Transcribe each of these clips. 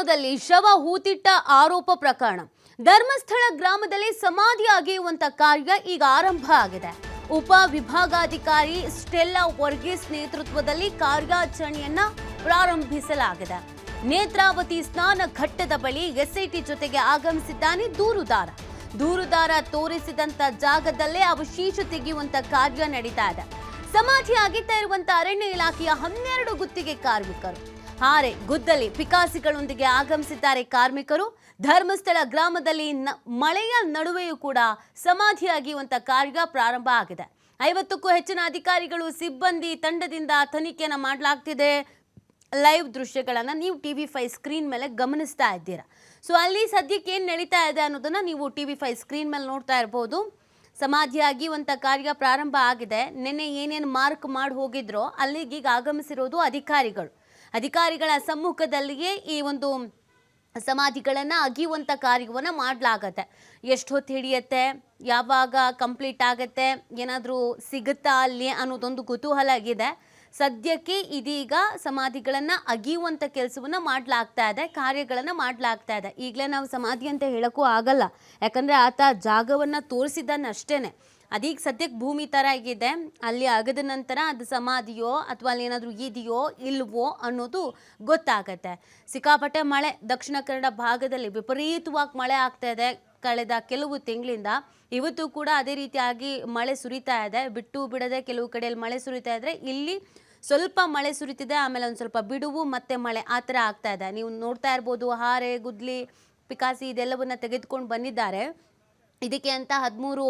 ಗ್ರಾಮದಲ್ಲಿ ಶವ ಹೂತಿಟ್ಟ ಆರೋಪ ಪ್ರಕರಣ. ಧರ್ಮಸ್ಥಳ ಗ್ರಾಮದಲ್ಲಿ ಸಮಾಧಿ ಅಗೆಯುವಂತ ಕಾರ್ಯ ಈಗ ಆರಂಭ ಆಗಿದೆ. ಉಪ ವಿಭಾಗಾಧಿಕಾರಿ ಸ್ಟೆಲ್ಲಾ ವರ್ಗೀಸ್ ನೇತೃತ್ವದಲ್ಲಿ ಕಾರ್ಯಾಚರಣೆಯನ್ನ ಪ್ರಾರಂಭಿಸಲಾಗಿದೆ. ನೇತ್ರಾವತಿ ಸ್ನಾನ ಘಟ್ಟದ ಬಳಿ ಎಸ್ಐಟಿ ಜೊತೆಗೆ ಆಗಮಿಸಿದ್ದಾನೆ ದೂರುದಾರ. ದೂರುದಾರ ತೋರಿಸಿದಂತ ಜಾಗದಲ್ಲೇ ಅವಶೇಷ ತೆಗೆಯುವಂತ ಕಾರ್ಯ ನಡೀತಾ ಇದೆ. ಸಮಾಧಿ ಅಗಿತಾ ಇರುವಂತ ಅರಣ್ಯ ಇಲಾಖೆಯ ಹನ್ನೆರಡು ಗುತ್ತಿಗೆ ಕಾರ್ಮಿಕರು. ಹಾರೆ ಗುದ್ದಲಿ ಪಿಕಾಸಿಗಳೊಂದಿಗೆ ಆಗಮಿಸಿದ್ದಾರೆ ಕಾರ್ಮಿಕರು. ಧರ್ಮಸ್ಥಳ ಗ್ರಾಮದಲ್ಲಿ ಮಳೆಯ ನಡುವೆಯೂ ಕೂಡ ಸಮಾಧಿಯಾಗಿರುವಂತಹ ಕಾರ್ಯ ಪ್ರಾರಂಭ ಆಗಿದೆ. ಐವತ್ತಕ್ಕೂ ಹೆಚ್ಚಿನ ಅಧಿಕಾರಿಗಳು ಸಿಬ್ಬಂದಿ ತಂಡದಿಂದ ತನಿಖೆಯನ್ನು ಮಾಡಲಾಗ್ತಿದೆ. ಲೈವ್ ದೃಶ್ಯಗಳನ್ನು ನೀವು ಟಿ ವಿ ಫೈವ್ ಸ್ಕ್ರೀನ್ ಮೇಲೆ ಗಮನಿಸ್ತಾ ಇದ್ದೀರಾ. ಸೊ, ಅಲ್ಲಿ ಸದ್ಯಕ್ಕೆ ಏನು ನಡೀತಾ ಇದೆ ಅನ್ನೋದನ್ನು ನೀವು ಟಿ ವಿ ಫೈವ್ ಸ್ಕ್ರೀನ್ ಮೇಲೆ ನೋಡ್ತಾ ಇರ್ಬೋದು. ಸಮಾಧಿ ಒಂಥ ಕಾರ್ಯ ಪ್ರಾರಂಭ ಆಗಿದೆ. ನಿನ್ನೆ ಏನೇನು ಮಾರ್ಕ್ ಮಾಡಿ ಹೋಗಿದ್ರೋ, ಅಲ್ಲಿಗೀಗ ಆಗಮಿಸಿರೋದು ಅಧಿಕಾರಿಗಳು. ಅಧಿಕಾರಿಗಳ ಸಮ್ಮುಖದಲ್ಲಿಯೇ ಈ ಒಂದು ಸಮಾಧಿಗಳನ್ನು ಅಗಿಯುವಂಥ ಕಾರ್ಯವನ್ನು ಮಾಡಲಾಗತ್ತೆ. ಎಷ್ಟು ಹೊತ್ತು ಹಿಡಿಯತ್ತೆ, ಯಾವಾಗ ಕಂಪ್ಲೀಟ್ ಆಗತ್ತೆ, ಏನಾದರೂ ಸಿಗುತ್ತಾ ಅಲ್ಲಿ ಅನ್ನೋದೊಂದು ಕುತೂಹಲ ಆಗಿದೆ ಸದ್ಯಕ್ಕೆ ಇದೀಗ ಸಮಾಧಿಗಳನ್ನು ಅಗಿಯುವಂಥ ಕೆಲಸವನ್ನು ಮಾಡಲಾಗ್ತಾ ಇದೆ, ಕಾರ್ಯಗಳನ್ನು ಮಾಡಲಾಗ್ತಾ ಇದೆ. ಈಗಲೇ ನಾವು ಸಮಾಧಿ ಅಂತ ಹೇಳೋಕ್ಕೂ ಆಗಲ್ಲ. ಯಾಕಂದರೆ ಆತ ಜಾಗವನ್ನು ತೋರಿಸಿದ್ದಾನಷ್ಟೇ ಅದೀಗ ಸದ್ಯಕ್ಕೆ ಭೂಮಿ ಥರ ಆಗಿದೆ. ಅಲ್ಲಿ ಆಗದ ನಂತರ ಅದು ಸಮಾಧಿಯೋ ಅಥವಾ ಅಲ್ಲಿ ಏನಾದರೂ ಇದೆಯೋ ಇಲ್ವೋ ಅನ್ನೋದು ಗೊತ್ತಾಗತ್ತೆ. ಸಿಕ್ಕಾಪಟ್ಟೆ ಮಳೆ ದಕ್ಷಿಣ ಕನ್ನಡ ಭಾಗದಲ್ಲಿ ವಿಪರೀತವಾಗಿ ಮಳೆ ಆಗ್ತಾ ಇದೆ. ಕಳೆದ ಕೆಲವು ತಿಂಗಳಿಂದ ಇವತ್ತು ಕೂಡ ಅದೇ ರೀತಿಯಾಗಿ ಮಳೆ ಸುರಿತಾ ಇದೆ. ಬಿಟ್ಟು ಬಿಡದೆ ಕೆಲವು ಕಡೆಯಲ್ಲಿ ಮಳೆ ಸುರಿತಾ ಇದ್ರೆ ಇಲ್ಲಿ ಸ್ವಲ್ಪ ಮಳೆ ಸುರಿತಿದೆ, ಆಮೇಲೆ ಒಂದು ಸ್ವಲ್ಪ ಬಿಡುವು, ಮತ್ತೆ ಮಳೆ ಆ ಥರ ಆಗ್ತಾ ಇದೆ. ನೀವು ನೋಡ್ತಾ ಇರ್ಬೋದು, ಹಾರೆ, ಗುದ್ಲಿ, ಪಿಕಾಸಿ ಇದೆಲ್ಲವನ್ನ ತೆಗೆದುಕೊಂಡು ಬಂದಿದ್ದಾರೆ. ಇದಕ್ಕೆ ಅಂತ ಹದಿಮೂರು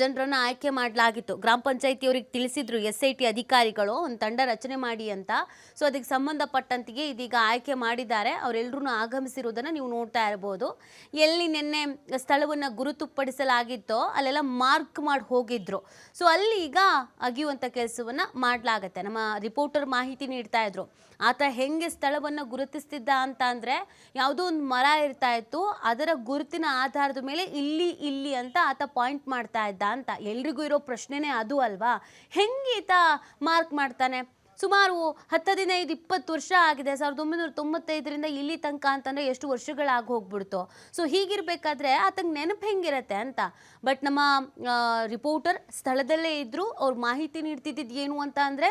ಜನರನ್ನು ಆಯ್ಕೆ ಮಾಡಲಾಗಿತ್ತು. ಗ್ರಾಮ ಪಂಚಾಯತಿಯವ್ರಿಗೆ ತಿಳಿಸಿದ್ರು ಎಸ್ ಐ ಟಿ ಅಧಿಕಾರಿಗಳು, ಒಂದು ತಂಡ ರಚನೆ ಮಾಡಿ ಅಂತ. ಸೊ ಅದಕ್ಕೆ ಸಂಬಂಧಪಟ್ಟಂತೆಯೇ ಇದೀಗ ಆಯ್ಕೆ ಮಾಡಿದ್ದಾರೆ. ಅವರೆಲ್ಲರೂ ಆಗಮಿಸಿರುವುದನ್ನು ನೀವು ನೋಡ್ತಾ ಇರ್ಬೋದು. ಎಲ್ಲಿ ನಿನ್ನೆ ಸ್ಥಳವನ್ನು ಗುರುತುಪಡಿಸಲಾಗಿತ್ತೋ, ಅಲ್ಲೆಲ್ಲ ಮಾರ್ಕ್ ಮಾಡಿ ಹೋಗಿದ್ರು. ಸೊ ಅಲ್ಲಿ ಈಗ ಅಗಿಯುವಂಥ ಕೆಲಸವನ್ನು ಮಾಡಲಾಗತ್ತೆ. ನಮ್ಮ ರಿಪೋರ್ಟರ್ ಮಾಹಿತಿ ನೀಡ್ತಾ ಇದ್ರು. ಆತ ಹೆಂಗೆ ಸ್ಥಳವನ್ನು ಗುರುತಿಸ್ತಿದ್ದ ಅಂತ ಅಂದರೆ, ಯಾವುದೋ ಒಂದು ಮರ ಇರ್ತಾ ಇತ್ತು. ಅದರ ಗುರುತಿನ ಆಧಾರದ ಮೇಲೆ ಇಲ್ಲಿ ಇಲ್ಲಿ ಅಂತ ಆತ ಪಾಯಿಂಟ್ ಮಾಡ್ತಾ ಇದ್ದ ಅಂತ. ಎಲ್ರಿಗೂ ಇರೋ ಪ್ರಶ್ನೆನೇ ಅದು ಅಲ್ವಾ? ಹೆಂಗೀತ ಮಾರ್ಕ್ ಮಾಡ್ತಾನೆ? ಸುಮಾರು ಹತ್ತು ಹದಿನೈದು ಇಪ್ಪತ್ತು ವರ್ಷ ಆಗಿದೆ. ಸಾವಿರದ ಒಂಬೈನೂರ ತೊಂಬತ್ತೈದರಿಂದ ಇಲ್ಲಿ ತನಕ ಅಂತಂದರೆ ಎಷ್ಟು ವರ್ಷಗಳಾಗಿ ಹೋಗ್ಬಿಡ್ತು. ಸೊ ಹೀಗಿರಬೇಕಾದ್ರೆ ಆತಂಗೆ ನೆನಪು ಹೆಂಗಿರತ್ತೆ ಅಂತ? ಬಟ್ ನಮ್ಮ ರಿಪೋರ್ಟರ್ ಸ್ಥಳದಲ್ಲೇ ಇದ್ದರು ಅವ್ರು ಮಾಹಿತಿ ನೀಡ್ತಿದ್ದಿದ್ದು ಏನು ಅಂತ ಅಂದರೆ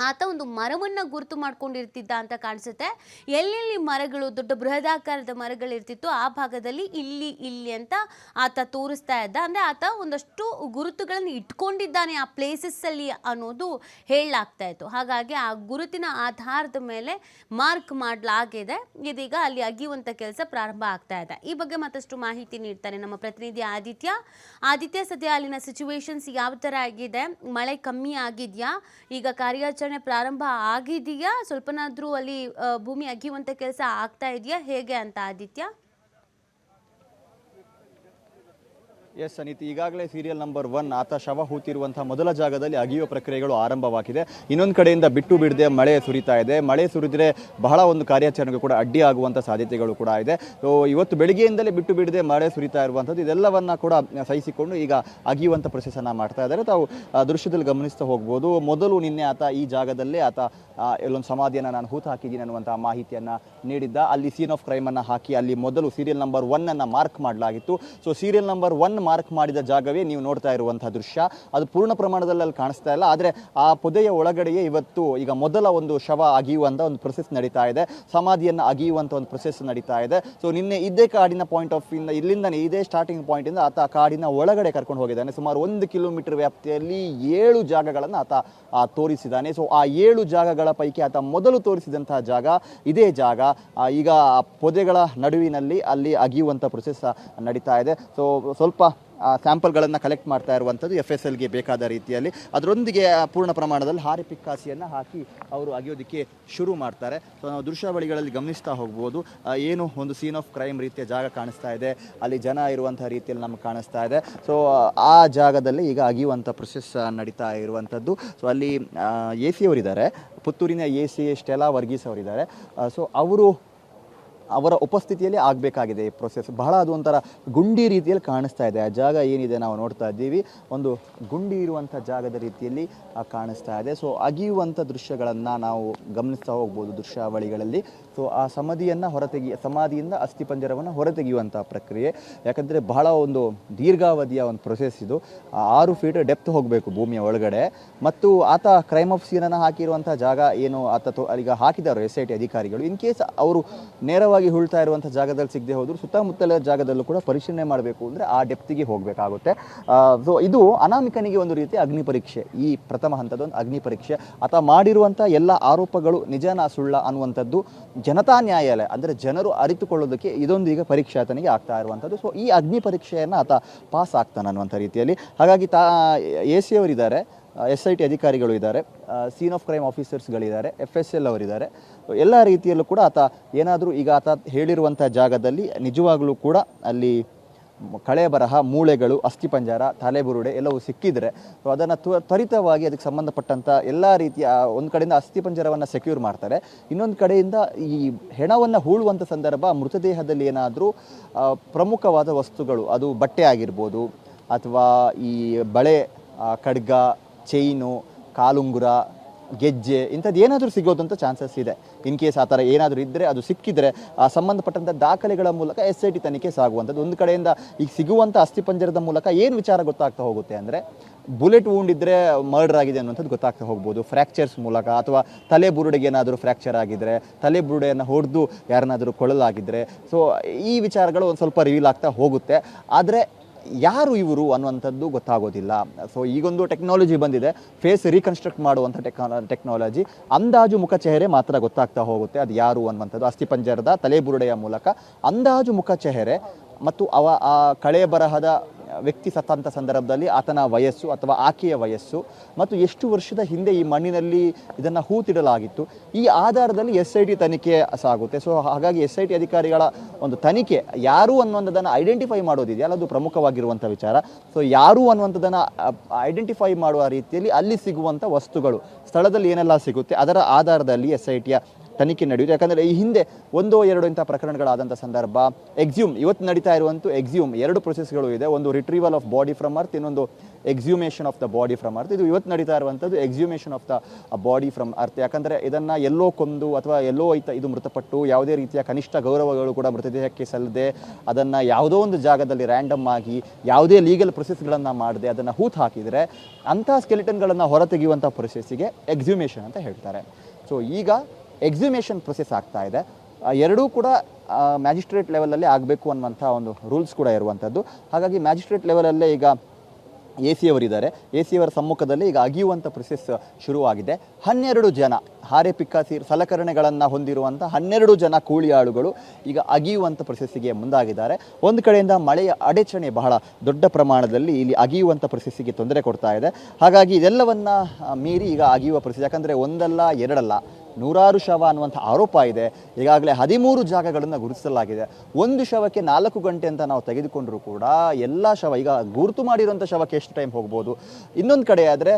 ಆತ ಒಂದು ಮರವನ್ನು ಗುರುತು ಮಾಡ್ಕೊಂಡಿರ್ತಿದ್ದ ಅಂತ ಕಾಣಿಸುತ್ತೆ. ಎಲ್ಲೆಲ್ಲಿ ಮರಗಳು, ದೊಡ್ಡ ಬೃಹದಾಕಾರದ ಮರಗಳು ಇರ್ತಿತ್ತು ಆ ಭಾಗದಲ್ಲಿ ಇಲ್ಲಿ ಇಲ್ಲಿ ಅಂತ ಆತ ತೋರಿಸ್ತಾ ಇದ್ದ. ಅಂದರೆ ಆತ ಒಂದಷ್ಟು ಗುರುತುಗಳನ್ನು ಇಟ್ಕೊಂಡಿದ್ದಾನೆ ಆ ಪ್ಲೇಸಸ್ಸಲ್ಲಿ ಅನ್ನೋದು ಹೇಳಲಾಗ್ತಾ ಇತ್ತು. ಹಾಗಾಗಿ ಆ ಗುರುತಿನ ಆಧಾರದ ಮೇಲೆ ಮಾರ್ಕ್ ಮಾಡಲಾಗಿದೆ. ಇದೀಗ ಅಲ್ಲಿ ಅಗಿಯುವಂಥ ಕೆಲಸ ಪ್ರಾರಂಭ ಆಗ್ತಾ ಇದೆ. ಈ ಬಗ್ಗೆ ಮತ್ತಷ್ಟು ಮಾಹಿತಿ ನೀಡ್ತಾರೆ ನಮ್ಮ ಪ್ರತಿನಿಧಿ ಆದಿತ್ಯ. ಆದಿತ್ಯ, ಸದ್ಯ ಅಲ್ಲಿನ ಸಿಚುವೇಶನ್ಸ್ ಯಾವ ಥರ ಆಗಿದೆ? ಮಳೆ ಕಮ್ಮಿ ಆಗಿದೆಯಾ? ಈಗ ಕಾರ್ಯಾಚರಣೆ ಪ್ರಾರಂಭ ಆಗಿದೆಯಾ? ಸ್ವಲ್ಪನಾದರೂ ಅಲ್ಲಿ ಭೂಮಿ ಅಗಿಯುವಂಥ ಕೆಲಸ ಆಗ್ತಾ ಇದೆಯಾ? ಹೇಗೆ ಅಂತ ಆದಿತ್ಯ? ಎಸ್ ಅನಿತ್, ಈಗಾಗಲೇ ಸೀರಿಯಲ್ ನಂಬರ್ ಒನ್ ಆತ ಶವ ಹೂತಿರುವಂತಹ ಮೊದಲ ಜಾಗದಲ್ಲಿ ಅಗಿಯುವ ಪ್ರಕ್ರಿಯೆಗಳು ಆರಂಭವಾಗಿದೆ. ಇನ್ನೊಂದು ಕಡೆಯಿಂದ ಬಿಟ್ಟು ಬಿಡದೆ ಮಳೆ ಸುರಿತಾ ಇದೆ. ಮಳೆ ಸುರಿದ್ರೆ ಬಹಳ ಒಂದು ಕಾರ್ಯಾಚರಣೆಗೆ ಕೂಡ ಅಡ್ಡಿ ಆಗುವಂಥ ಸಾಧ್ಯತೆಗಳು ಕೂಡ ಇದೆ. ಸೊ ಇವತ್ತು ಬೆಳಿಗ್ಗೆಯಿಂದಲೇ ಬಿಟ್ಟು ಬಿಡದೆ ಮಳೆ ಸುರಿತಾ ಇರುವಂಥದ್ದು ಇದೆಲ್ಲವನ್ನ ಕೂಡ ಸಹಿಸಿಕೊಂಡು ಈಗ ಅಗಿಯುವಂಥ ಪ್ರೊಸೆಸನ್ನು ಮಾಡ್ತಾ ಇದ್ದಾರೆ. ತಾವು ದೃಶ್ಯದಲ್ಲಿ ಗಮನಿಸ್ತಾ ಹೋಗ್ಬೋದು. ಮೊದಲು ನಿನ್ನೆ ಆತ ಈ ಜಾಗದಲ್ಲೇ ಆತ ಎಲ್ಲೊಂದು ಸಮಾಧಿಯನ್ನು ನಾನು ಹೂತು ಹಾಕಿದ್ದೀನಿ ಅನ್ನುವಂಥ ಮಾಹಿತಿಯನ್ನು ನೀಡಿದ್ದ. ಅಲ್ಲಿ ಸೀನ್ ಆಫ್ ಕ್ರೈಮನ್ನು ಹಾಕಿ ಅಲ್ಲಿ ಮೊದಲು ಸೀರಿಯಲ್ ನಂಬರ್ ಒನ್ನನ್ನು ಮಾರ್ಕ್ ಮಾಡಲಾಗಿತ್ತು. So serial number one mark ಮಾಡಿದ ಜಾಗವೇ ನೀವು ನೋಡ್ತಾ ಇರುವಂತಹ ದೃಶ್ಯ. ಅದು ಪೂರ್ಣ ಪ್ರಮಾಣದಲ್ಲಿ ಅಲ್ಲಿ ಕಾಣಿಸ್ತಾ ಇಲ್ಲ. ಆದರೆ ಆ ಪೊದೆಯ ಒಳಗಡೆಯೇ ಇವತ್ತು ಈಗ ಮೊದಲ ಒಂದು ಶವ ಅಗಿಯುವಂಥ ಒಂದು ಪ್ರೊಸೆಸ್ ನಡೀತಾ ಇದೆ. ಸಮಾಧಿಯನ್ನು ಅಗಿಯುವಂಥ ಒಂದು ಪ್ರೊಸೆಸ್ ನಡೀತಾ ಇದೆ. ಸೊ ನಿನ್ನೆ ಇದೇ ಕಾಡಿನ ಪಾಯಿಂಟ್ ಆಫ್ ಇಂದ ಇಲ್ಲಿಂದನೇ ಇದೇ ಸ್ಟಾರ್ಟಿಂಗ್ ಪಾಯಿಂಟಿಂದ ಆತ ಕಾಡಿನ ಒಳಗಡೆ ಕರ್ಕೊಂಡು ಹೋಗಿದ್ದಾನೆ. ಸುಮಾರು ಒಂದು ಕಿಲೋಮೀಟರ್ ವ್ಯಾಪ್ತಿಯಲ್ಲಿ ಏಳು ಜಾಗಗಳನ್ನು ಆತ ತೋರಿಸಿದ್ದಾನೆ. ಸೊ ಆ ಏಳು ಜಾಗಗಳ ಪೈಕಿ ಆತ ಮೊದಲು ತೋರಿಸಿದಂತಹ ಜಾಗ ಇದೇ ಜಾಗ. ಈಗ ಪೊದೆಗಳ ನಡುವಿನಲ್ಲಿ ಅಲ್ಲಿ ಅಗಿಯುವಂಥ ಪ್ರೊಸೆಸ್ ನಡೀತಾ ಇದೆ. ಸೊ ಸ್ವಲ್ಪ ಸ್ಯಾಂಪಲ್ಗಳನ್ನು ಕಲೆಕ್ಟ್ ಮಾಡ್ತಾ ಇರುವಂಥದ್ದು ಎಫ್ ಎಸ್ ಎಲ್ಗೆ ಬೇಕಾದ ರೀತಿಯಲ್ಲಿ. ಅದರೊಂದಿಗೆ ಪೂರ್ಣ ಪ್ರಮಾಣದಲ್ಲಿ ಹಾರಿ ಪಿಕ್ಕಾಸಿಯನ್ನು ಹಾಕಿ ಅವರು ಅಗಿಯೋದಕ್ಕೆ ಶುರು ಮಾಡ್ತಾರೆ. ಸೊ ನಾವು ದೃಶ್ಯಾವಳಿಗಳಲ್ಲಿ ಗಮನಿಸ್ತಾ ಹೋಗ್ಬೋದು. ಏನು ಒಂದು ಸೀನ್ ಆಫ್ ಕ್ರೈಮ್ ರೀತಿಯ ಜಾಗ ಕಾಣಿಸ್ತಾ ಇದೆ. ಅಲ್ಲಿ ಜನ ಇರುವಂಥ ರೀತಿಯಲ್ಲಿ ನಮಗೆ ಕಾಣಿಸ್ತಾ ಇದೆ. ಸೊ ಆ ಜಾಗದಲ್ಲಿ ಈಗ ಅಗಿಯುವಂಥ ಪ್ರೊಸೆಸ್ ನಡೀತಾ ಇರುವಂಥದ್ದು. ಸೊ ಅಲ್ಲಿ ಎ ಸಿ ಅವರಿದ್ದಾರೆ. ಪುತ್ತೂರಿನ ಎ ಸಿ ಸ್ಟೆಲಾ ವರ್ಗೀಸ್ ಅವರಿದ್ದಾರೆ. ಸೊ ಅವರು ಅವರ ಉಪಸ್ಥಿತಿಯಲ್ಲಿ ಆಗಬೇಕಾಗಿದೆ ಈ ಪ್ರೊಸೆಸ್ ಬಹಳ ಅದು ಒಂಥರ ಗುಂಡಿ ರೀತಿಯಲ್ಲಿ ಕಾಣಿಸ್ತಾ ಇದೆ. ಆ ಜಾಗ ಏನಿದೆ ನಾವು ನೋಡ್ತಾ ಇದ್ದೀವಿ. ಒಂದು ಗುಂಡಿ ಇರುವಂಥ ಜಾಗದ ರೀತಿಯಲ್ಲಿ ಕಾಣಿಸ್ತಾ ಇದೆ. ಸೊ ಅಗಿಯುವಂಥ ದೃಶ್ಯಗಳನ್ನು ನಾವು ಗಮನಿಸ್ತಾ ಹೋಗ್ಬೋದು ದೃಶ್ಯಾವಳಿಗಳಲ್ಲಿ. ಸೊ ಆ ಸಮಾಧಿಯನ್ನು ಹೊರತೆಗಿ, ಸಮಾಧಿಯಿಂದ ಅಸ್ಥಿಪಂಜರವನ್ನು ಹೊರತೆಗೆಯುವಂಥ ಪ್ರಕ್ರಿಯೆ. ಯಾಕಂದರೆ ಬಹಳ ಒಂದು ದೀರ್ಘಾವಧಿಯ ಒಂದು ಪ್ರೊಸೆಸ್ ಇದು. ಆರು ಫೀಟ್ ಡೆಪ್ತ್ ಹೋಗಬೇಕು ಭೂಮಿಯ ಒಳಗಡೆ. ಮತ್ತು ಆತ ಕ್ರೈಮ್ ಆಫ್ ಸೀನನ್ನು ಹಾಕಿರುವಂಥ ಜಾಗ ಏನು? ಆತ ತೋ, ಈಗ ಹಾಕಿದ್ದಾರೆ ಎಸ್ ಐ ಟಿ ಅಧಿಕಾರಿಗಳು. ಇನ್ ಕೇಸ್ ಅವರು ನೇರವಾಗಿ ಹುಳ್ತಾ ಇರುವಂಥ ಜಾಗದಲ್ಲಿ ಸಿಗದೆ ಹೋದ್ರು ಸುತ್ತಮುತ್ತಲ ಜಾಗದಲ್ಲೂ ಕೂಡ ಪರಿಶೀಲನೆ ಮಾಡಬೇಕು ಅಂದರೆ ಆ ಡೆಪ್ತಿಗೆ ಹೋಗಬೇಕಾಗುತ್ತೆ. ಸೊ ಇದು ಅನಾಮಿಕನಿಗೆ ಒಂದು ರೀತಿ ಅಗ್ನಿ ಪರೀಕ್ಷೆ. ಈ ಪ್ರಥಮ ಹಂತದ ಒಂದು ಅಗ್ನಿ ಪರೀಕ್ಷೆ. ಆತ ಮಾಡಿರುವಂಥ ಎಲ್ಲ ಆರೋಪಗಳು ನಿಜನಾ ಸುಳ್ಳ ಅನ್ನುವಂಥದ್ದು ಜನತಾ ನ್ಯಾಯಾಲಯ, ಅಂದರೆ ಜನರು ಅರಿತುಕೊಳ್ಳೋದಕ್ಕೆ ಇದೊಂದು ಈಗ ಪರೀಕ್ಷೆ ಆತನಿಗೆ ಆಗ್ತಾ ಇರುವಂಥದ್ದು. ಸೊ ಈ ಅಗ್ನಿ ಪರೀಕ್ಷೆಯನ್ನು ಆತ ಪಾಸ್ ಆಗ್ತಾನೆ ಅನ್ನುವಂಥ ರೀತಿಯಲ್ಲಿ. ಹಾಗಾಗಿ ತಾ, ಎ ಸಿ ಅವರಿದ್ದಾರೆ, ಎಸ್ ಐ ಟಿ ಅಧಿಕಾರಿಗಳು ಇದ್ದಾರೆ ಸೀನ್ ಆಫ್ ಕ್ರೈಮ್ ಆಫೀಸರ್ಸ್ಗಳಿದ್ದಾರೆ, ಎಫ್ ಎಸ್ ಎಲ್ ಅವರಿದ್ದಾರೆ. ಎಲ್ಲ ರೀತಿಯಲ್ಲೂ ಕೂಡ ಆತ ಏನಾದರೂ ಈಗ ಆತ ಹೇಳಿರುವಂಥ ಜಾಗದಲ್ಲಿ ನಿಜವಾಗಲೂ ಕೂಡ ಅಲ್ಲಿ ಕಳೆ ಬರಹ, ಮೂಳೆಗಳು ಅಸ್ಥಿಪಂಜರ ತಲೆಬುರುಡೆ ಎಲ್ಲವೂ ಸಿಕ್ಕಿದ್ರೆ ಸೊ ಅದನ್ನು ತ್ವರಿತವಾಗಿ ಅದಕ್ಕೆ ಸಂಬಂಧಪಟ್ಟಂಥ ಎಲ್ಲ ರೀತಿಯ ಒಂದು ಕಡೆಯಿಂದ ಅಸ್ಥಿಪಂಜರವನ್ನು ಸೆಕ್ಯೂರ್ ಮಾಡ್ತಾರೆ. ಇನ್ನೊಂದು ಕಡೆಯಿಂದ ಈ ಹೆಣವನ್ನು ಹೂಳುವಂಥ ಸಂದರ್ಭ ಮೃತದೇಹದಲ್ಲಿ ಏನಾದರೂ ಪ್ರಮುಖವಾದ ವಸ್ತುಗಳು, ಅದು ಬಟ್ಟೆ ಆಗಿರ್ಬೋದು ಅಥವಾ ಈ ಬಳೆ ಖಡ್ಗ, ಚೈನು, ಕಾಲುಂಗುರ ಗೆಜ್ಜೆ, ಇಂಥದ್ದು ಏನಾದರೂ ಸಿಗೋದಂಥ ಚಾನ್ಸಸ್ ಇದೆ. ಇನ್ ಕೇಸ್ ಆ ಥರ ಏನಾದರೂ ಇದ್ದರೆ ಅದು ಸಿಕ್ಕಿದ್ರೆ, ಆ ಸಂಬಂಧಪಟ್ಟಂಥ ದಾಖಲೆಗಳ ಮೂಲಕ ಎಸ್ ಐ ಟಿ ತನಿಖೆ ಸಾಗುವಂಥದ್ದು. ಒಂದು ಕಡೆಯಿಂದ ಈಗ ಸಿಗುವಂಥ ಅಸ್ಥಿಪಂಜರದ ಮೂಲಕ ಏನು ವಿಚಾರ ಗೊತ್ತಾಗ್ತಾ ಹೋಗುತ್ತೆ ಅಂದರೆ, ಬುಲೆಟ್ ವೂಂಡ್ ಇದ್ದರೆ ಮರ್ಡರ್ ಆಗಿದೆ ಅನ್ನುವಂಥದ್ದು ಗೊತ್ತಾಗ್ತಾ ಹೋಗ್ಬೋದು. ಫ್ರ್ಯಾಕ್ಚರ್ಸ್ ಮೂಲಕ ಅಥವಾ ತಲೆ ಬುರುಡೆಗೆ ಏನಾದರೂ ಫ್ರ್ಯಾಕ್ಚರ್ ಆಗಿದ್ದರೆ ತಲೆ ಬುರುಡೆಯನ್ನು ಹೊಡೆದು ಯಾರನ್ನಾದರೂ ಕೊಳಲಾಗಿದ್ದರೆ ಸೊ ಈ ವಿಚಾರಗಳು ಒಂದು ಸ್ವಲ್ಪ ರಿವೀಲ್ ಆಗ್ತಾ ಹೋಗುತ್ತೆ. ಆದರೆ ಯಾರು ಇವರು ಅನ್ನುವಂಥದ್ದು ಗೊತ್ತಾಗೋದಿಲ್ಲ. ಸೊ ಈಗೊಂದು ಟೆಕ್ನಾಲಜಿ ಬಂದಿದೆ. ಫೇಸ್ ರೀಕನ್ಸ್ಟ್ರಕ್ಟ್ ಮಾಡುವಂಥ ಟೆಕ್ನಾ ಟೆಕ್ನಾಲಜಿ ಅಂದಾಜು ಮುಖ ಚೆಹರೆ ಮಾತ್ರ ಗೊತ್ತಾಗ್ತಾ ಹೋಗುತ್ತೆ. ಅದು ಯಾರು ಅನ್ನುವಂಥದ್ದು. ಅಸ್ಥಿಪಂಜರದ ತಲೆಬುರುಡೆಯ ಮೂಲಕ ಅಂದಾಜು ಮುಖ ಚೆಹರೆ ಮತ್ತು ಅವ ಆ ಕಳೆ ಬರಹದ ವ್ಯಕ್ತಿ ಸತ್ತಂಥ ಸಂದರ್ಭದಲ್ಲಿ ಆತನ ವಯಸ್ಸು ಅಥವಾ ಆಕೆಯ ವಯಸ್ಸು ಮತ್ತು ಎಷ್ಟು ವರ್ಷದ ಹಿಂದೆ ಈ ಮಣ್ಣಿನಲ್ಲಿ ಇದನ್ನು ಹೂತಿಡಲಾಗಿತ್ತು, ಈ ಆಧಾರದಲ್ಲಿ ಎಸ್ ಐ ಟಿ ತನಿಖೆ ಸಾಗುತ್ತೆ. ಸೊ ಹಾಗಾಗಿ ಎಸ್ ಐ ಟಿ ಅಧಿಕಾರಿಗಳ ಒಂದು ತನಿಖೆ, ಯಾರು ಅನ್ನುವಂಥದ್ದನ್ನು ಐಡೆಂಟಿಫೈ ಮಾಡೋದಿದೆಯಲ್ಲ ಅದು ಪ್ರಮುಖವಾಗಿರುವಂಥ ವಿಚಾರ. ಸೊ ಯಾರು ಅನ್ನುವಂಥದ್ದನ್ನು ಐಡೆಂಟಿಫೈ ಮಾಡುವ ರೀತಿಯಲ್ಲಿ ಅಲ್ಲಿ ಸಿಗುವಂಥ ವಸ್ತುಗಳು, ಸ್ಥಳದಲ್ಲಿ ಏನೆಲ್ಲ ಸಿಗುತ್ತೆ, ಅದರ ಆಧಾರದಲ್ಲಿ ಎಸ್ ಐ ಟಿಯ ತನಿಖೆ ನಡೆಯುತ್ತೆ. ಯಾಕಂದರೆ ಈ ಹಿಂದೆ ಒಂದೋ ಎರಡು ಇಂಥ ಪ್ರಕರಣಗಳಾದಂಥ ಸಂದರ್ಭ ಎಕ್ಸ್ಯೂಮ್ ಇವತ್ತು ನಡೀತಾ ಇರುವಂಥ ಎಕ್ಸ್ಯೂಮ್ ಎರಡು ಪ್ರೊಸೆಸ್ಗಳು ಇದೆ. ಒಂದು retrieval of body from earth ಇನ್ನೊಂದು exhumation of the body from earth ಇದು ಇವತ್ತು ನಡೀತಾ ಇರುವಂಥದ್ದು exhumation of the body from earth ಯಾಕಂದರೆ ಇದನ್ನು ಎಲ್ಲೋ ಕೊಂದು ಅಥವಾ ಎಲ್ಲೋ ಐತ ಇದು ಮೃತಪಟ್ಟು ಯಾವುದೇ ರೀತಿಯ ಕನಿಷ್ಠ ಗೌರವಗಳು ಕೂಡ ಮೃತದೇಹಕ್ಕೆ ಸಲ್ಲದೆ ಅದನ್ನು ಯಾವುದೋ ಒಂದು ಜಾಗದಲ್ಲಿ ರ್ಯಾಂಡಮ್ ಆಗಿ ಯಾವುದೇ ಲೀಗಲ್ ಪ್ರೊಸೆಸ್ಗಳನ್ನು ಮಾಡದೆ ಅದನ್ನು ಹೂತು ಹಾಕಿದರೆ ಅಂಥ ಸ್ಕೆಲಿಟನ್ಗಳನ್ನು ಹೊರತೆಗೆಯುವಂಥ ಪ್ರೊಸೆಸ್ಸಿಗೆ ಎಕ್ಸ್ಯೂಮೇಷನ್ ಅಂತ ಹೇಳ್ತಾರೆ. ಸೊ ಈಗ ಎಕ್ಸಿಮೇಷನ್ ಪ್ರೊಸೆಸ್ ಆಗ್ತಾ ಇದೆ. ಎರಡೂ ಕೂಡ ಮ್ಯಾಜಿಸ್ಟ್ರೇಟ್ ಲೆವೆಲಲ್ಲಿ ಆಗಬೇಕು ಅನ್ನುವಂಥ ಒಂದು ರೂಲ್ಸ್ ಕೂಡ ಇರುವಂಥದ್ದು. ಹಾಗಾಗಿ ಮ್ಯಾಜಿಸ್ಟ್ರೇಟ್ ಲೆವೆಲಲ್ಲೇ ಈಗ ಎ ಸಿ ಅವರಿದ್ದಾರೆ ಎ ಸಿ ಅವರ ಸಮ್ಮುಖದಲ್ಲಿ ಈಗ ಅಗಿಯುವಂಥ ಪ್ರೊಸೆಸ್ ಶುರುವಾಗಿದೆ. ಹನ್ನೆರಡು ಜನ ಹಾರೆ ಪಿಕ್ಕಾಸಿ ಸಲಕರಣೆಗಳನ್ನು ಹೊಂದಿರುವಂಥ ಹನ್ನೆರಡು ಜನ ಕೂಲಿಯಾಳುಗಳು ಈಗ ಅಗಿಯುವಂಥ ಪ್ರೊಸೆಸ್ಸಿಗೆ ಮುಂದಾಗಿದ್ದಾರೆ. ಒಂದು ಕಡೆಯಿಂದ ಮಳೆಯ ಅಡಚಣೆ ಬಹಳ ದೊಡ್ಡ ಪ್ರಮಾಣದಲ್ಲಿ ಇಲ್ಲಿ ಅಗಿಯುವಂಥ ಪ್ರೊಸೆಸ್ಸಿಗೆ ತೊಂದರೆ ಕೊಡ್ತಾ ಇದೆ. ಹಾಗಾಗಿ ಇದೆಲ್ಲವನ್ನು ಮೀರಿ ಈಗ ಅಗಿಯುವ ಪ್ರೊಸೆಸ್ ಯಾಕಂದರೆ ಒಂದಲ್ಲ, ಎರಡಲ್ಲ. ನೂರಾರು ಶವ ಅನ್ನುವಂಥ ಆರೋಪ ಇದೆ. ಈಗಾಗಲೇ ಹದಿಮೂರು ಜಾಗಗಳನ್ನು ಗುರುತಿಸಲಾಗಿದೆ. ಒಂದು ಶವಕ್ಕೆ ನಾಲ್ಕು ಗಂಟೆ ಅಂತ ನಾವು ತೆಗೆದುಕೊಂಡರೂ ಕೂಡ ಎಲ್ಲ ಶವ, ಈಗ ಗುರುತು ಮಾಡಿರುವಂಥ ಶವಕ್ಕೆ ಎಷ್ಟು ಟೈಮ್ ಹೋಗ್ಬೋದು? ಇನ್ನೊಂದು ಕಡೆ ಆದರೆ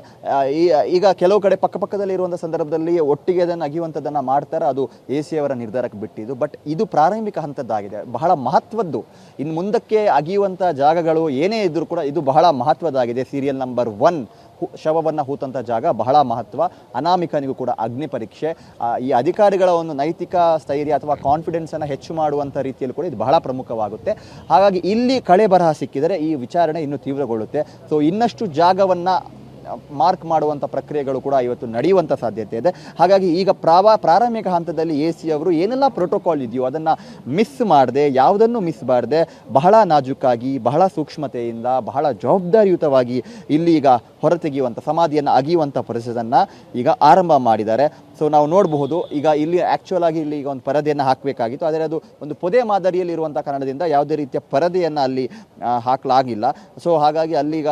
ಈಗ ಕೆಲವು ಕಡೆ ಪಕ್ಕಪಕ್ಕದಲ್ಲಿ ಇರುವಂಥ ಸಂದರ್ಭದಲ್ಲಿ ಒಟ್ಟಿಗೆ ಅದನ್ನು ಅಗಿಯುವಂಥದ್ದನ್ನು ಮಾಡ್ತಾರೆ. ಅದು ಎ ಸಿಯವರ ನಿರ್ಧಾರಕ್ಕೆ ಬಿಟ್ಟಿದ್ದು. ಬಟ್ ಇದು ಪ್ರಾರಂಭಿಕ ಹಂತದ್ದಾಗಿದೆ. ಬಹಳ ಮಹತ್ವದ್ದು. ಇನ್ನು ಮುಂದಕ್ಕೆ ಅಗಿಯುವಂಥ ಜಾಗಗಳು ಏನೇ ಇದ್ದರೂ ಕೂಡ ಇದು ಬಹಳ ಮಹತ್ವದ್ದಾಗಿದೆ. ಸೀರಿಯಲ್ ನಂಬರ್ ಒನ್ ಶವವನ್ನು ಹೂತಂಥ ಜಾಗ ಬಹಳ ಮಹತ್ವ. ಅನಾಮಿಕನಿಗೂ ಕೂಡ ಅಗ್ನಿ ಪರೀಕ್ಷೆ. ಈ ಅಧಿಕಾರಿಗಳ ಒಂದು ನೈತಿಕ ಸ್ಥೈರ್ಯ ಅಥವಾ ಕಾನ್ಫಿಡೆನ್ಸನ್ನು ಹೆಚ್ಚು ಮಾಡುವಂಥ ರೀತಿಯಲ್ಲಿ ಕೂಡ ಇದು ಬಹಳ ಪ್ರಮುಖವಾಗುತ್ತೆ. ಹಾಗಾಗಿ ಇಲ್ಲಿ ಕಳೆ ಬರಹ ಸಿಕ್ಕಿದರೆ ಈ ವಿಚಾರಣೆ ಇನ್ನೂ ತೀವ್ರಗೊಳ್ಳುತ್ತೆ. ಸೊ ಇನ್ನಷ್ಟು ಜಾಗವನ್ನು ಮಾರ್ಕ್ ಮಾಡುವಂಥ ಪ್ರಕ್ರಿಯೆಗಳು ಕೂಡ ಇವತ್ತು ನಡೆಯುವಂಥ ಸಾಧ್ಯತೆ ಇದೆ. ಹಾಗಾಗಿ ಈಗ ಪ್ರಾವ, ಪ್ರಾರಂಭಿಕ ಹಂತದಲ್ಲಿ ಎ ಸಿ ಅವರು ಏನೆಲ್ಲ ಪ್ರೋಟೋಕಾಲ್ ಇದೆಯೋ ಅದನ್ನು ಮಿಸ್ ಮಾಡದೆ, ಯಾವುದನ್ನು ಮಿಸ್ ಮಾಡದೆ ಬಹಳ ನಾಜೂಕಾಗಿ, ಬಹಳ ಸೂಕ್ಷ್ಮತೆಯಿಂದ, ಬಹಳ ಜವಾಬ್ದಾರಿಯುತವಾಗಿ ಇಲ್ಲಿ ಈಗ ಹೊರತೆಗೆಯುವಂಥ ಸಮಾಧಿಯನ್ನು ಅಗಿಯುವಂಥ ಪ್ರೊಸೆಸನ್ನು ಈಗ ಆರಂಭ ಮಾಡಿದ್ದಾರೆ. ಸೊ ನಾವು ನೋಡಬಹುದು, ಈಗ ಇಲ್ಲಿ ಆ್ಯಕ್ಚುಲ್ ಆಗಿ ಇಲ್ಲಿ ಈಗ ಒಂದು ಪರದೆಯನ್ನು ಹಾಕಬೇಕಾಗಿತ್ತು. ಆದರೆ ಅದು ಒಂದು ಪೊದೆ ಮಾದರಿಯಲ್ಲಿ ಇರುವಂಥ ಕಾರಣದಿಂದ ಯಾವುದೇ ರೀತಿಯ ಪರದೆಯನ್ನು ಅಲ್ಲಿ ಹಾಕಲಾಗಿಲ್ಲ. ಸೊ ಹಾಗಾಗಿ ಅಲ್ಲಿಗ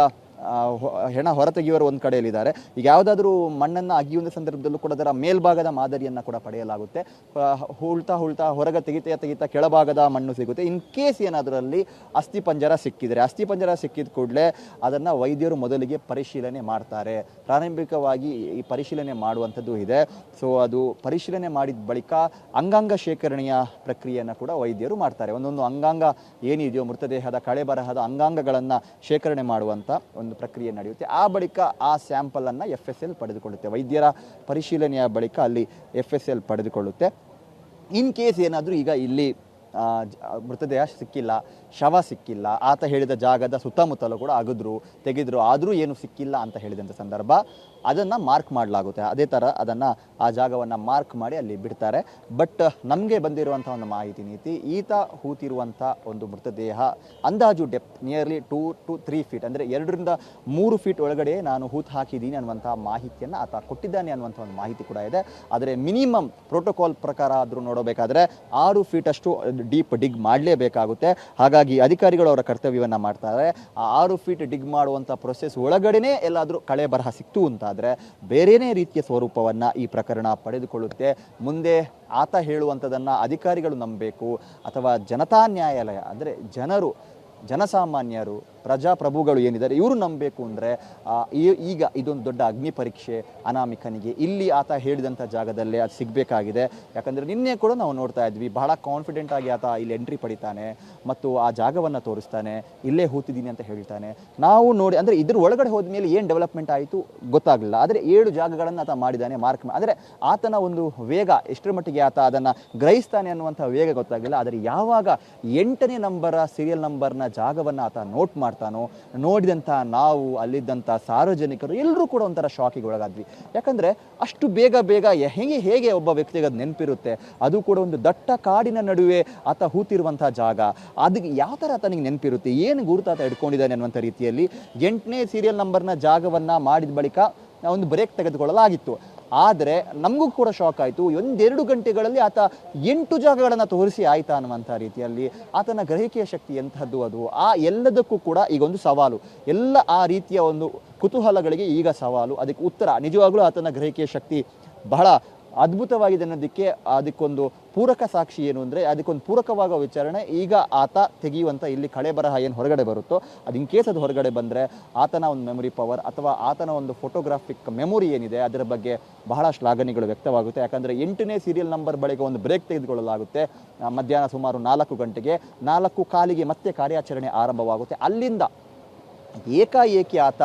ಹೆಣ ಹೊರತೆಗೆಯುವರು ಒಂದು ಕಡೆಯಲ್ಲಿದ್ದಾರೆ. ಈಗ ಯಾವುದಾದ್ರೂ ಮಣ್ಣನ್ನು ಅಗಿಯುವ ಸಂದರ್ಭದಲ್ಲೂ ಕೂಡ ಅದರ ಮೇಲ್ಭಾಗದ ಮಾದರಿಯನ್ನು ಕೂಡ ಪಡೆಯಲಾಗುತ್ತೆ. ಹುಳ್ತಾ ಹುಳ್ತಾ ಹೊರಗೆ ತೆಗಿತಾ ತೆಗಿತಾ ಕೆಳಭಾಗದ ಮಣ್ಣು ಸಿಗುತ್ತೆ. ಇನ್ ಕೇಸ್ ಏನಾದರಲ್ಲಿ ಅಸ್ಥಿಪಂಜರ ಸಿಕ್ಕಿದರೆ ಅಸ್ಥಿಪಂಜರ ಸಿಕ್ಕಿದ ಕೂಡಲೇ ಅದನ್ನು ವೈದ್ಯರು ಮೊದಲಿಗೆ ಪರಿಶೀಲನೆ ಮಾಡ್ತಾರೆ. ಪ್ರಾರಂಭಿಕವಾಗಿ ಈ ಪರಿಶೀಲನೆ ಮಾಡುವಂಥದ್ದು ಇದೆ. ಸೊ ಅದು ಪರಿಶೀಲನೆ ಮಾಡಿದ ಬಳಿಕ ಅಂಗಾಂಗ ಶೇಖರಣೆಯ ಪ್ರಕ್ರಿಯೆಯನ್ನು ಕೂಡ ವೈದ್ಯರು ಮಾಡ್ತಾರೆ. ಒಂದೊಂದು ಅಂಗಾಂಗ ಏನಿದೆಯೋ ಮೃತದೇಹದ, ಕಳೆ ಬರಹದ ಅಂಗಾಂಗಗಳನ್ನು ಶೇಖರಣೆ ಮಾಡುವಂಥ ಒಂದು ಪ್ರಕ್ರಿಯೆ ನಡೆಯುತ್ತೆ. ಆ ಬಳಿಕ ಆ ಸ್ಯಾಂಪಲನ್ನು ಎಫ್ ಎಸ್ ಎಲ್ ಪಡೆದುಕೊಳ್ಳುತ್ತೆ. ವೈದ್ಯರ ಪರಿಶೀಲನೆಯ ಬಳಿಕ ಅಲ್ಲಿ ಎಫ್ ಎಸ್ ಎಲ್ ಪಡೆದುಕೊಳ್ಳುತ್ತೆ. ಇನ್ ಕೇಸ್ ಏನಾದರೂ ಈಗ ಇಲ್ಲಿ ಮೃತದೇಹ ಸಿಕ್ಕಿಲ್ಲ, ಶವ ಸಿಕ್ಕಿಲ್ಲ, ಆತ ಹೇಳಿದ ಜಾಗದ ಸುತ್ತಮುತ್ತಲೂ ಕೂಡ ಅಗದ್ರು, ತೆಗೆದ್ರು, ಆದರೂ ಏನು ಸಿಕ್ಕಿಲ್ಲ ಅಂತ ಹೇಳಿದಂಥ ಸಂದರ್ಭ. ಅದನ್ನು ಮಾರ್ಕ್ ಮಾಡಲಾಗುತ್ತೆ. ಅದೇ ಥರ ಅದನ್ನು ಆ ಜಾಗವನ್ನು ಮಾರ್ಕ್ ಮಾಡಿ ಅಲ್ಲಿ ಬಿಡ್ತಾರೆ. ಬಟ್ ನಮಗೆ ಬಂದಿರುವಂಥ ಒಂದು ಮಾಹಿತಿ ನೀತಿ, ಈತ ಹೂತಿರುವಂಥ ಒಂದು ಮೃತದೇಹ ಅಂದಾಜು depth nearly two to three feet ಅಂದರೆ ಎರಡರಿಂದ ಮೂರು ಫೀಟ್ ಒಳಗಡೆ ನಾನು ಹೂತು ಹಾಕಿದ್ದೀನಿ ಅನ್ನುವಂಥ ಮಾಹಿತಿಯನ್ನು ಆತ ಕೊಟ್ಟಿದ್ದಾನೆ ಅನ್ನುವಂಥ ಒಂದು ಮಾಹಿತಿ ಕೂಡ ಇದೆ. ಆದರೆ ಮಿನಿಮಮ್ ಪ್ರೋಟೋಕಾಲ್ ಪ್ರಕಾರ ಆದರೂ ನೋಡಬೇಕಾದ್ರೆ ಆರು ಫೀಟಷ್ಟು ಡೀಪ್ ಡಿಗ್ ಮಾಡಲೇಬೇಕಾಗುತ್ತೆ. ಹಾಗಾಗಿ ಅಧಿಕಾರಿಗಳು ಅವರ ಕರ್ತವ್ಯವನ್ನು ಮಾಡ್ತಾರೆ. ಆ ಆರು ಫೀಟ್ ಡಿಗ್ ಮಾಡುವಂಥ ಪ್ರೊಸೆಸ್ ಒಳಗಡೆನೇ ಎಲ್ಲಾದರೂ ಕಳೆ ಬರಹ ಸಿಕ್ತು ಅಂತಾದರೆ ಬೇರೆಯೇ ರೀತಿಯ ಸ್ವರೂಪವನ್ನು ಈ ಪ್ರಕರಣ ಪಡೆದುಕೊಳ್ಳುತ್ತೆ. ಮುಂದೆ ಆತ ಹೇಳುವಂಥದ್ದನ್ನು ಅಧಿಕಾರಿಗಳು ನಂಬಬೇಕು. ಅಥವಾ ಜನತಾ ನ್ಯಾಯಾಲಯ, ಅಂದರೆ ಜನರು, ಜನಸಾಮಾನ್ಯರು ಪ್ರಜಾಪ್ರಭುಗಳು ಏನಿದ್ದಾರೆ, ಇವರು ನಂಬಬೇಕು ಅಂದರೆ ಈಗ ಇದೊಂದು ದೊಡ್ಡ ಅಗ್ನಿ ಪರೀಕ್ಷೆ ಅನಾಮಿಕನಿಗೆ. ಇಲ್ಲಿ ಆತ ಹೇಳಿದಂಥ ಜಾಗದಲ್ಲೇ ಅದು ಸಿಗಬೇಕಾಗಿದೆ. ಯಾಕಂದರೆ ನಿನ್ನೆ ಕೂಡ ನಾವು ನೋಡ್ತಾ ಇದ್ವಿ, ಬಹಳ ಕಾನ್ಫಿಡೆಂಟ್ ಆಗಿ ಆತ ಇಲ್ಲಿ ಎಂಟ್ರಿ ಪಡಿತಾನೆ ಮತ್ತು ಆ ಜಾಗವನ್ನು ತೋರಿಸ್ತಾನೆ, ಇಲ್ಲೇ ಹೂತಿದ್ದೀನಿ ಅಂತ ಹೇಳ್ತಾನೆ. ನಾವು ನೋಡಿ, ಅಂದರೆ ಇದ್ರ ಒಳಗಡೆ ಹೋದ ಮೇಲೆ ಏನು ಡೆವಲಪ್ಮೆಂಟ್ ಆಯಿತು ಗೊತ್ತಾಗಲಿಲ್ಲ. ಆದರೆ ಏಳು ಜಾಗಗಳನ್ನು ಆತ ಮಾಡಿದ್ದಾನೆ ಮಾರ್ಕ್ ಅಂದರೆ ಆತನ ಒಂದು ವೇಗ, ಎಷ್ಟರ ಮಟ್ಟಿಗೆ ಆತ ಅದನ್ನು ಗ್ರಹಿಸ್ತಾನೆ ಅನ್ನುವಂಥ ವೇಗ ಗೊತ್ತಾಗಲಿಲ್ಲ. ಆದರೆ ಯಾವಾಗ ಎಂಟನೇ ನಂಬರ ಸೀರಿಯಲ್ ನಂಬರ್ನ ಜಾಗವನ್ನು ಆತ ನೋಟ್ ಮಾಡ್ತಾನೋ, ನೋಡಿದಂಥ ನಾವು, ಅಲ್ಲಿದ್ದಂಥ ಸಾರ್ವಜನಿಕರು, ಎಲ್ಲರೂ ಕೂಡ ಒಂಥರ ಶಾಕಿಗೆ ಒಳಗಾದ್ವಿ. ಯಾಕಂದರೆ ಅಷ್ಟು ಬೇಗ ಬೇಗ ಹೇಗೆ ಹೇಗೆ ಒಬ್ಬ ವ್ಯಕ್ತಿಗೆ ಅದು ನೆನಪಿರುತ್ತೆ, ಅದು ಕೂಡ ಒಂದು ದಟ್ಟ ಕಾಡಿನ ನಡುವೆ ಆತ ಹೂತಿರುವಂಥ ಜಾಗ. ಅದಕ್ಕೆ ಯಾವ ಥರ ಆತನಿಗೆ ನೆನಪಿರುತ್ತೆ, ಏನು ಗುರುತು ಆತ ಇಟ್ಕೊಂಡಿದ್ದಾನೆ ಅನ್ನುವಂಥ ರೀತಿಯಲ್ಲಿ ಎಂಟನೇ ಸೀರಿಯಲ್ ನಂಬರ್ನ ಜಾಗವನ್ನು ಮಾಡಿದ ಬಳಿಕ ಒಂದು ಬ್ರೇಕ್ ತೆಗೆದುಕೊಳ್ಳಲಾಗಿತ್ತು. ಆದರೆ ನಮಗೂ ಕೂಡ ಶಾಕ್ ಆಯಿತು. ಒಂದೆರಡು ಗಂಟೆಗಳಲ್ಲಿ ಆತ ಎಂಟು ಜಾಗಗಳನ್ನು ತೋರಿಸಿ ಆಯ್ತಾ ಅನ್ನುವಂಥ ರೀತಿಯಲ್ಲಿ ಆತನ ಗ್ರಹಿಕೆಯ ಶಕ್ತಿ ಎಂಥದ್ದು ಅದು? ಆ ಎಲ್ಲದಕ್ಕೂ ಕೂಡ ಈಗ ಒಂದು ಸವಾಲು. ಎಲ್ಲ ಆ ರೀತಿಯ ಒಂದು ಕುತೂಹಲಗಳಿಗೆ ಈಗ ಸವಾಲು. ಅದಕ್ಕೆ ಉತ್ತರ. ನಿಜವಾಗ್ಲೂ ಆತನ ಗ್ರಹಿಕೆಯ ಶಕ್ತಿ ಬಹಳ ಅದ್ಭುತವಾಗಿದೆ ಅನ್ನೋದಕ್ಕೆ ಅದಕ್ಕೊಂದು ಪೂರಕ ಸಾಕ್ಷಿ ಏನು ಅಂದರೆ ಅದಕ್ಕೊಂದು ಪೂರಕವಾಗೋ ವಿಚಾರಣೆ ಈಗ ಆತ ತೆಗೆಯುವಂಥ ಇಲ್ಲಿ ಕಳೆ ಬರಹ ಏನು ಹೊರಗಡೆ ಬರುತ್ತೋ, ಅದು ಇನ್ ಕೇಸ್ ಅದು ಹೊರಗಡೆ ಬಂದರೆ ಆತನ ಒಂದು ಮೆಮೊರಿ ಪವರ್ ಅಥವಾ ಆತನ ಒಂದು ಫೋಟೋಗ್ರಾಫಿಕ್ ಮೆಮೊರಿ ಏನಿದೆ, ಅದರ ಬಗ್ಗೆ ಬಹಳ ಶ್ಲಾಘನೆಗಳು ವ್ಯಕ್ತವಾಗುತ್ತೆ. ಯಾಕಂದರೆ ಎಂಟನೇ ಸೀರಿಯಲ್ ನಂಬರ್ ಬಳಿಕ ಒಂದು ಬ್ರೇಕ್ ತೆಗೆದುಕೊಳ್ಳಲಾಗುತ್ತೆ. ಮಧ್ಯಾಹ್ನ ಸುಮಾರು ನಾಲ್ಕು ಗಂಟೆಗೆ, ನಾಲ್ಕು ಕಾಲಿಗೆ ಮತ್ತೆ ಕಾರ್ಯಾಚರಣೆ ಆರಂಭವಾಗುತ್ತೆ. ಅಲ್ಲಿಂದ ಏಕಾಏಕಿ ಆತ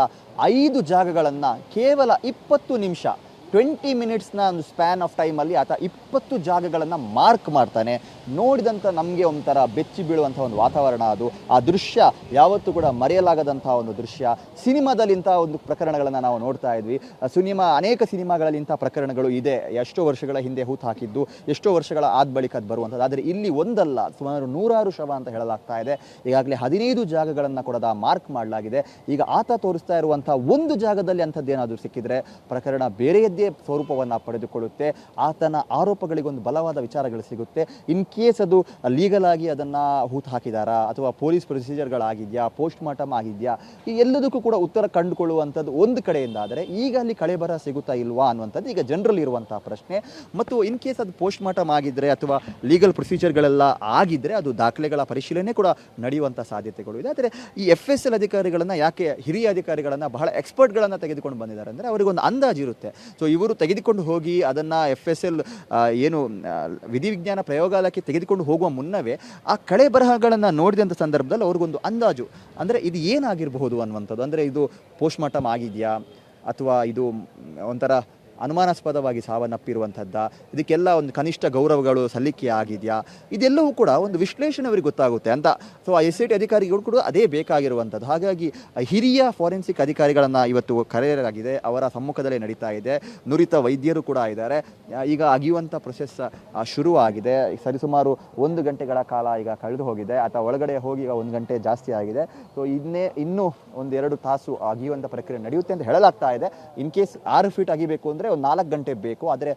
ಐದು ಜಾಗಗಳನ್ನು ಕೇವಲ ಇಪ್ಪತ್ತು ನಿಮಿಷ ಟ್ವೆಂಟಿ ಮಿನಿಟ್ಸ್ನ ಒಂದು ಸ್ಪ್ಯಾನ್ ಆಫ್ ಟೈಮಲ್ಲಿ ಆತ ಇಪ್ಪತ್ತು ಜಾಗಗಳನ್ನು ಮಾರ್ಕ್ ಮಾಡ್ತಾನೆ. ನೋಡಿದಂಥ ನಮಗೆ ಒಂಥರ ಬೆಚ್ಚಿ ಬೀಳುವಂಥ ಒಂದು ವಾತಾವರಣ ಅದು. ಆ ದೃಶ್ಯ ಯಾವತ್ತೂ ಕೂಡ ಮರೆಯಲಾಗದಂಥ ಒಂದು ದೃಶ್ಯ. ಸಿನಿಮಾದಲ್ಲಿ ಇಂಥ ಒಂದು ಪ್ರಕರಣಗಳನ್ನು ನಾವು ನೋಡ್ತಾ ಇದ್ವಿ. ಸಿನಿಮಾ, ಅನೇಕ ಸಿನಿಮಾಗಳಲ್ಲಿ ಇಂಥ ಪ್ರಕರಣಗಳು ಇದೆ. ಎಷ್ಟೋ ವರ್ಷಗಳ ಹಿಂದೆ ಹೂತು ಹಾಕಿದ್ದು, ಎಷ್ಟೋ ವರ್ಷಗಳ ಆದ ಬಳಿಕ ಅದು ಬರುವಂಥದ್ದು. ಆದರೆ ಇಲ್ಲಿ ಒಂದಲ್ಲ, ಸುಮಾರು ನೂರಾರು ಶವ ಅಂತ ಹೇಳಲಾಗ್ತಾ ಇದೆ. ಈಗಾಗಲೇ ಹದಿನೈದು ಜಾಗಗಳನ್ನು ಕೂಡ ಮಾರ್ಕ್ ಮಾಡಲಾಗಿದೆ. ಈಗ ಆತ ತೋರಿಸ್ತಾ ಇರುವಂಥ ಒಂದು ಜಾಗದಲ್ಲಿ ಅಂಥದ್ದೇನಾದರೂ ಸಿಕ್ಕಿದ್ರೆ ಪ್ರಕರಣ ಬೇರೆಯದ್ದೇ ಸ್ವರೂಪವನ್ನು ಪಡೆದುಕೊಳ್ಳುತ್ತೆ. ಆತನ ಆರೋಪಗಳಿಗೊಂದು ಬಲವಾದ ವಿಚಾರಗಳು ಸಿಗುತ್ತೆ. ಇನ್ ಕೇಸ್ ಅದು ಲೀಗಲ್ ಆಗಿ ಅದನ್ನು ಹೂತು ಹಾಕಿದಾರಾ? ಅಥವಾ ಪೊಲೀಸ್ ಪ್ರೊಸೀಜರ್ಗಳಾಗಿದೆಯಾ? ಪೋಸ್ಟ್ ಮಾರ್ಟಮ್ ಆಗಿದೆಯಾ? ಈ ಎಲ್ಲದಕ್ಕೂ ಕೂಡ ಉತ್ತರ ಕಂಡುಕೊಳ್ಳುವಂಥದ್ದು ಒಂದು ಕಡೆಯಿಂದ. ಆದರೆ ಈಗ ಅಲ್ಲಿ ಕಳೆ ಬರ ಸಿಗುತ್ತಾ ಇಲ್ವಾ ಅನ್ನುವಂಥದ್ದು ಈಗ ಜನರಲ್ಲಿ ಇರುವಂತಹ ಪ್ರಶ್ನೆ. ಮತ್ತು ಇನ್ ಕೇಸ್ ಅದು ಪೋಸ್ಟ್ ಮಾರ್ಟಮ್ ಆಗಿದ್ರೆ ಅಥವಾ ಲೀಗಲ್ ಪ್ರೊಸೀಜರ್ಗಳೆಲ್ಲ ಆಗಿದ್ರೆ ಅದು ದಾಖಲೆಗಳ ಪರಿಶೀಲನೆ ಕೂಡ ನಡೆಯುವಂಥ ಸಾಧ್ಯತೆಗಳು ಇದೆ. ಆದರೆ ಈ ಎಫ್ ಎಸ್ ಎಲ್ ಅಧಿಕಾರಿಗಳನ್ನು ಯಾಕೆ ಹಿರಿಯ ಅಧಿಕಾರಿಗಳನ್ನು ಬಹಳ ಎಕ್ಸ್ಪರ್ಟ್ಗಳನ್ನು ತೆಗೆದುಕೊಂಡು ಬಂದಿದ್ದಾರೆ ಅಂದರೆ ಅವರಿಗೊಂದು ಅಂದಾಜು ಇರುತ್ತೆ. ಸೊ ಇವರು ತೆಗೆದುಕೊಂಡು ಹೋಗಿ ಅದನ್ನು ಎಫ್ ಎಸ್ ಎಲ್ ಏನು ವಿಧಿವಿಜ್ಞಾನ ಪ್ರಯೋಗಾಲಯಕ್ಕೆ ತೆಗೆದುಕೊಂಡು ಹೋಗುವ ಮುನ್ನವೇ ಆ ಕಳೆ ಬರಹಗಳನ್ನು ನೋಡಿದಂಥ ಸಂದರ್ಭದಲ್ಲಿ ಅವ್ರಿಗೊಂದು ಅಂದಾಜು. ಅಂದರೆ ಇದು ಏನಾಗಿರಬಹುದು ಅನ್ನುವಂಥದ್ದು. ಅಂದರೆ ಇದು ಪೋಸ್ಟ್ ಮಾರ್ಟಮ್ ಆಗಿದೆಯಾ? ಅಥವಾ ಇದು ಒಂಥರ ಅನುಮಾನಾಸ್ಪದವಾಗಿ ಸಾವನ್ನಪ್ಪಿರುವಂಥದ್ದ. ಇದಕ್ಕೆಲ್ಲ ಒಂದು ಕನಿಷ್ಠ ಗೌರವಗಳು ಸಲ್ಲಿಕೆ ಆಗಿದೆಯಾ? ಇದೆಲ್ಲವೂ ಕೂಡ ಒಂದು ವಿಶ್ಲೇಷಣೆ ಅವರಿಗೆ ಗೊತ್ತಾಗುತ್ತೆ ಅಂತ. ಸೊ ಆ ಎಸ್ ಐ ಟಿ ಅಧಿಕಾರಿಗಳು ಕೂಡ ಅದೇ ಬೇಕಾಗಿರುವಂಥದ್ದು. ಹಾಗಾಗಿ ಹಿರಿಯ ಫಾರೆನ್ಸಿಕ್ ಅಧಿಕಾರಿಗಳನ್ನು ಇವತ್ತು ಕರೆಯಲಾಗಿದೆ. ಅವರ ಸಮ್ಮುಖದಲ್ಲೇ ನಡೀತಾ ಇದೆ. ನುರಿತ ವೈದ್ಯರು ಕೂಡ ಇದ್ದಾರೆ. ಈಗ ಅಗಿಯುವಂಥ ಪ್ರೊಸೆಸ್ ಶುರುವಾಗಿದೆ. ಸರಿಸುಮಾರು ಒಂದು ಗಂಟೆಗಳ ಕಾಲ ಈಗ ಕಳೆದು ಹೋಗಿದೆ. ಅಥವಾ ಒಳಗಡೆ ಹೋಗಿ ಈಗ ಒಂದು ಗಂಟೆ ಜಾಸ್ತಿ ಆಗಿದೆ. ಸೊ ಇನ್ನೇ, ಇನ್ನೂ ಒಂದೆರಡು ತಾಸು ಅಗಿಯುವಂಥ ಪ್ರಕ್ರಿಯೆ ನಡೆಯುತ್ತೆ ಅಂತ ಹೇಳಲಾಗ್ತಾ ಇದೆ. ಇನ್ ಕೇಸ್ ಆರು ಫೀಟ್ ಅಗಿಬೇಕು ಅಂದರೆ ಒಂದು ನಾಲ್ಕು ಗಂಟೆ ಬೇಕು. ಆದರೆ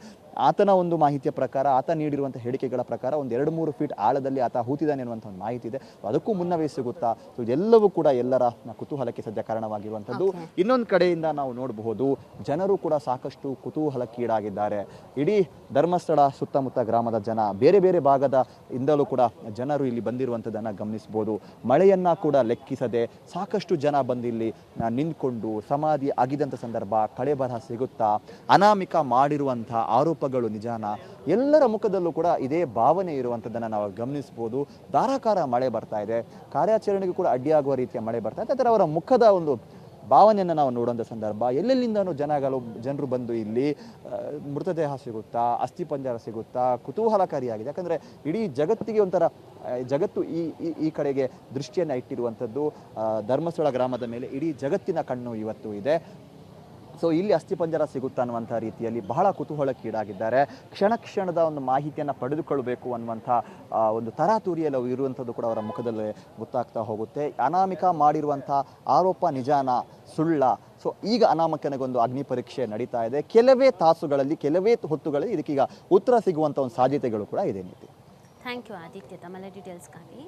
ಆತನ ಒಂದು ಮಾಹಿತಿಯ ಪ್ರಕಾರ ಆತ ನೀಡಿರುವಂಥ ಹೇಳಿಕೆಗಳ ಪ್ರಕಾರ ಒಂದು ಎರಡು ಮೂರು ಫೀಟ್ ಆಳದಲ್ಲಿ ಆತ ಹೂತಿದ್ದಾನೆ ಅನ್ನುವಂಥ ಒಂದು ಮಾಹಿತಿ ಇದೆ. ಅದಕ್ಕೂ ಮುನ್ನವೇ ಸಿಗುತ್ತಾ? ಸೊ ಇದೆಲ್ಲವೂ ಕೂಡ ಎಲ್ಲರ ಕುತೂಹಲಕ್ಕೆ ಸದ್ಯ ಕಾರಣವಾಗಿರುವಂಥದ್ದು. ಇನ್ನೊಂದು ಕಡೆಯಿಂದ ನಾವು ನೋಡಬಹುದು ಜನರು ಕೂಡ ಸಾಕಷ್ಟು ಕುತೂಹಲಕ್ಕೀಡಾಗಿದ್ದಾರೆ. ಇಡೀ ಧರ್ಮಸ್ಥಳ ಸುತ್ತಮುತ್ತ ಗ್ರಾಮದ ಜನ ಬೇರೆ ಬೇರೆ ಭಾಗದ ಇಂದಲೂ ಕೂಡ ಜನರು ಇಲ್ಲಿ ಬಂದಿರುವಂಥದ್ದನ್ನು ಗಮನಿಸ್ಬೋದು ಮಳೆಯನ್ನ ಕೂಡ ಲೆಕ್ಕಿಸದೆ ಸಾಕಷ್ಟು ಜನ ಬಂದಿಲ್ಲಿ ನಿಂತ್ಕೊಂಡು ಸಮಾಧಿ ಆಗಿದಂಥ ಸಂದರ್ಭ ಕಳೆ ಬರಹ ಸಿಗುತ್ತಾ? ಅನಾಮಿಕ ಮಾಡಿರುವಂಥ ಆರೋಪಗಳು ನಿಜಾನ? ಎಲ್ಲರ ಮುಖದಲ್ಲೂ ಕೂಡ ಇದೇ ಭಾವನೆ ಇರುವಂಥದ್ದನ್ನು ನಾವು ಗಮನಿಸ್ಬೋದು. ಧಾರಾಕಾರ ಮಳೆ ಬರ್ತಾ ಇದೆ. ಕಾರ್ಯಾಚರಣೆಗೂ ಕೂಡ ಅಡ್ಡಿಯಾಗುವ ರೀತಿಯ ಮಳೆ ಬರ್ತಾ ಇದೆ. ಅವರ ಮುಖದ ಒಂದು ಭಾವನೆಯನ್ನು ನಾವು ನೋಡುವಂಥ ಸಂದರ್ಭ. ಎಲ್ಲೆಲ್ಲಿಂದನೂ ಜನಗಳು, ಜನರು ಬಂದು ಇಲ್ಲಿ ಮೃತದೇಹ ಸಿಗುತ್ತಾ ಅಸ್ಥಿಪಂಜರ ಸಿಗುತ್ತಾ, ಕುತೂಹಲಕಾರಿಯಾಗಿದೆ. ಯಾಕಂದರೆ ಇಡೀ ಜಗತ್ತಿಗೆ ಒಂಥರ ಜಗತ್ತು ಈ, ಈ- ಕಡೆಗೆ ದೃಷ್ಟಿಯನ್ನು ಇಟ್ಟಿರುವಂಥದ್ದು. ಧರ್ಮಸ್ಥಳ ಗ್ರಾಮದ ಮೇಲೆ ಇಡೀ ಜಗತ್ತಿನ ಕಣ್ಣು ಇವತ್ತು ಇದೆ. ಸೊ ಇಲ್ಲಿ ಅಸ್ಥಿಪಂಜರ ಸಿಗುತ್ತಾ ಅನ್ನುವಂಥ ರೀತಿಯಲ್ಲಿ ಬಹಳ ಕುತೂಹಲಕ್ಕೀಡಾಗಿದ್ದಾರೆ. ಕ್ಷಣ ಕ್ಷಣದ ಒಂದು ಮಾಹಿತಿಯನ್ನು ಪಡೆದುಕೊಳ್ಳಬೇಕು ಅನ್ನುವಂಥ ಒಂದು ತರಾತುರಿಯಲ್ಲಿ ಇರುವಂಥದ್ದು ಕೂಡ ಅವರ ಮುಖದಲ್ಲಿ ಗೊತ್ತಾಗ್ತಾ ಹೋಗುತ್ತೆ. ಅನಾಮಿಕ ಮಾಡಿರುವಂಥ ಆರೋಪ ನಿಜಾನ, ಸುಳ್ಳ, ಸೊ, ಈಗ ಅನಾಮಕನಿಗೊಂದು ಅಗ್ನಿ ಪರೀಕ್ಷೆ ನಡೀತಾ ಇದೆ. ಕೆಲವೇ ತಾಸುಗಳಲ್ಲಿ, ಕೆಲವೇ ಹೊತ್ತುಗಳಲ್ಲಿ ಇದಕ್ಕೀಗ ಉತ್ತರ ಸಿಗುವಂಥ ಒಂದು ಸಾಧ್ಯತೆಗಳು ಕೂಡ ಇದೆ ನೀತಿ ಥ್ಯಾಂಕ್ ಯು ಆದಿತ್ಯ ತಮ್ಮೆಲ್ಲ ಡೀಟೇಲ್ಸ್ಗಾಗಿ